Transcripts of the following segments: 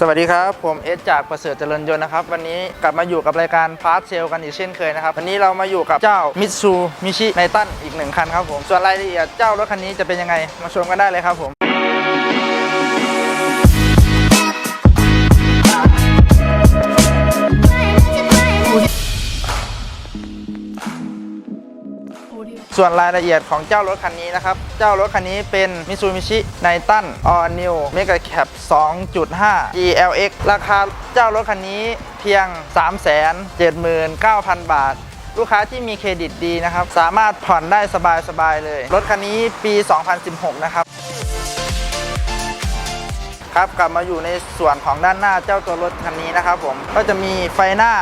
สวัสดีครับผมเอสจากประเสริฐเจริญยนต์นะครับ วันนี้กลับมาอยู่กับรายการพาร์ทเซลกันอีกเช่นเคยนะครับ วันนี้เรามาอยู่กับเจ้ามิตซูมิชิไนตันอีกหนึ่งคันครับผม ส่วนรายละเอียดเจ้ารถคันนี้จะเป็นยังไง มาชมกันได้เลยครับผม ส่วนรายละเอียดของเจ้ารถคันนี้นะครับ เจ้ารถคันนี้เป็น Mitsubishi Nitan All New Mega Cab 2.5 GLX ราคาเจ้ารถคันนี้เพียง 379,000 บาท ลูกค้าที่มีเครดิตดีนะครับ สามารถผ่อนได้สบาย ๆ เลย รถคันนี้ปี 2016 นะครับครับกลับมาอยู่ในส่วนของด้านหน้าเจ้าตัวรถคันนี้นะครับผมก็จะมีไฟหน้า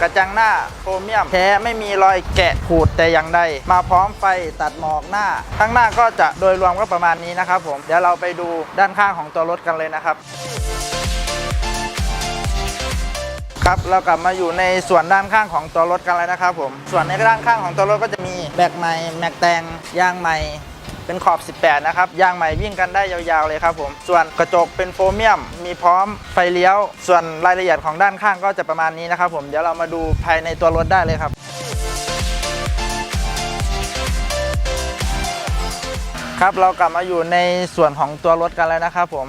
กระจังหน้าโครเมียมแท้ไม่มีรอยแกะขูดแต่อย่างใด มาพร้อมไฟตัดหมอกหน้า ข้างหน้าก็จะโดยรวมก็ประมาณนี้นะครับผมเดี๋ยวเราไปดูด้านข้างของตัวรถกันเลยนะครับครับเรากลับมาอยู่ในส่วนด้านข้างของตัวรถกันแล้วนะครับผม ส่วนในด้านข้างของตัวรถก็จะมีแบกใหม่แม็กแตงยางใหม่ เป็นขอบ 18 นะครับ ยางใหม่วิ่งกันได้ยาวๆเลยครับผม ส่วนกระจกเป็นโฟรเมียม มีพร้อมไฟเลี้ยว ส่วนรายละเอียดของด้านข้างก็จะประมาณนี้นะครับผม เดี๋ยวเรามาดูภายในตัวรถได้เลยครับครับเรากลับมาอยู่ในส่วนของตัวรถกันแล้วนะครับผม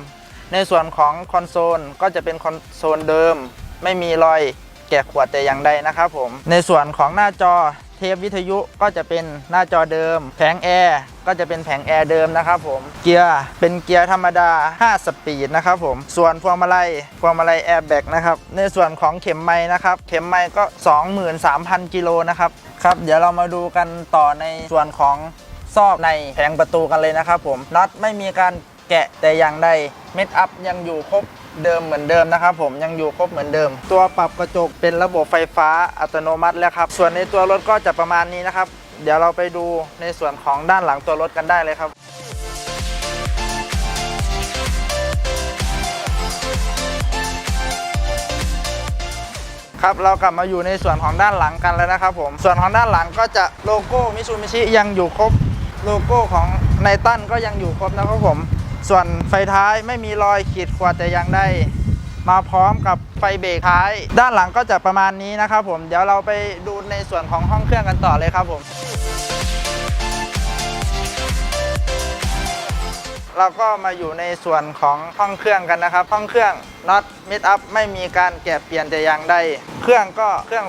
ในส่วนของคอนโซลก็จะเป็นคอนโซลเดิม ไม่มีรอยแกะขวดแต่อย่างใดนะครับผม ในส่วนของหน้าจอ เทปวิทยุก็จะเป็นหน้าจอเดิม แผงแอร์ก็จะเป็นแผงแอร์เดิมนะครับผม เกียร์เป็นเกียร์ธรรมดา 5 สปีดนะครับผม ส่วนพวงมาลัยพวงมาลัยแอร์แบ็กนะครับ ในส่วนของเข็มไม้นะครับ เข็มไม้ก็ 23,000 กิโลนะครับ ครับ เดี๋ยวเรามาดูกันต่อในส่วนของซอกในแผงประตูกันเลยนะครับผม น็อตไม่มีการแกะแต่อย่างใด เม็ดอัพยังอยู่ครบ เดิมเหมือนเดิมนะครับผมยังอยู่ครบเหมือนเดิม ตัวปรับกระจกเป็นระบบไฟฟ้าอัตโนมัติแล้วครับ ส่วนในตัวรถก็จะประมาณนี้นะครับ เดี๋ยวเราไปดูในส่วนของด้านหลังตัวรถกันได้เลยครับครับเรากลับมาอยู่ในส่วนของด้านหลังกันแล้วนะครับผมส่วนของด้านหลังก็จะโลโก้มิ t ู b ิชิยังอยู่ครบโลโก้ของไนตันก็ยังอยู่ครบนะครับผม ส่วนไฟท้ายไม่มีรอยขีดข่วนแต่ยังได้มาพร้อมกับไฟเบรกท้าย ด้านหลังก็จะประมาณนี้นะครับผมเดี๋ยวเราไปดูในส่วนของห้องเครื่องกันต่อเลยครับผม เราก็มาอยู่ในส่วนของห้องเครื่องกันนะครับ ห้องเครื่องน็อตมิดอัพไม่มีการแกะเปลี่ยนแต่อย่างใด เครื่องก็เครื่อง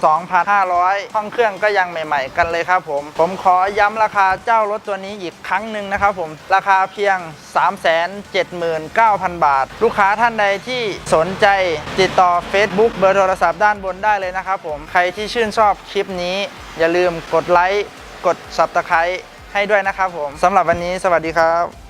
2,500 ห้องเครื่องก็ยังใหม่ๆ กันเลยครับผม ผมขอย้ำราคาเจ้ารถตัวนี้อีกครั้งหนึ่งนะครับผม ราคาเพียง 379,000 บาท ลูกค้าท่านใดที่สนใจติดต่อ Facebook เบอร์โทรศัพท์ด้านบนได้เลยนะครับผม ใครที่ชื่นชอบคลิปนี้ อย่าลืมกดไลค์ กด Subscribe ให้ด้วยนะครับผมสำหรับวันนี้สวัสดีครับ